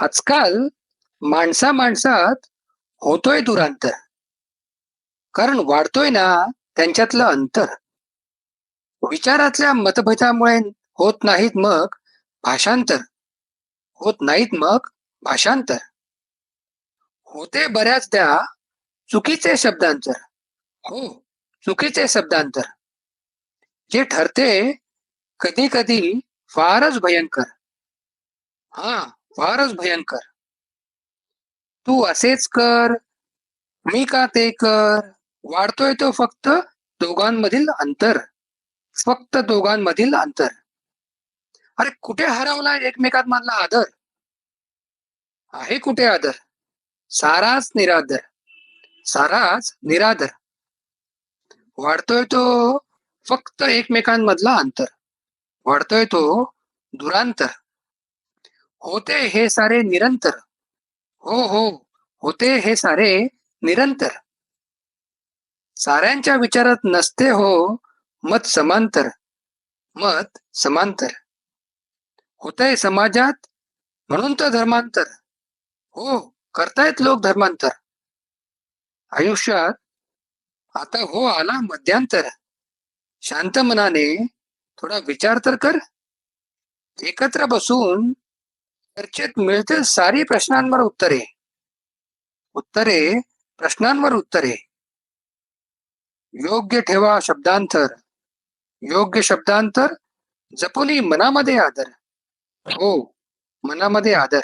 आजकाल माणसा माणसात होतोय दुरांतर. कारण वाढतोय ना त्यांच्यातलं अंतर. विचारातल्या मतभेदामुळे होत नाहीत मग भाषांतर. होत नाहीत मग भाषांतर. होते बऱ्याचदा चुकीचे शब्दांतर. हो चुकीचे शब्दांतर. जे ठरते कधी कधी फारच भयंकर. हा फारच भयंकर. तू असेच कर मी का ते कर? वाढतोय तो फक्त दोघांमधील अंतर. फक्त दोघांमधील अंतर. अरे कुठे हरवला एकमेकात मधला आदर? आहे कुठे आदर? साराच निरादर. साराच निरादर. वाढतोय तो फक्त एकमेकांमधला अंतर. वाढतोय तो दुरांतर. होते हे सारे निरंतर. हो हो होते हे सारे निरंतर. साऱ्यांच्या विचारात नसते हो मत समांतर. मत समांतर. होतंय समाजात म्हणून तर धर्मांतर. हो करतायत लोक धर्मांतर. आयुष्यात आता हो आला मध्यांतर. शांत मनाने थोडा विचार तर कर. एकत्र बसून चर्चेत मिळतील सारी प्रश्नांवर उत्तरे. उत्तरे प्रश्नांवर उत्तरे. योग्य ठेवा शब्दांतर. योग्य शब्दांतर जपुनी मनामध्ये आदर. हो मनामध्ये आदर.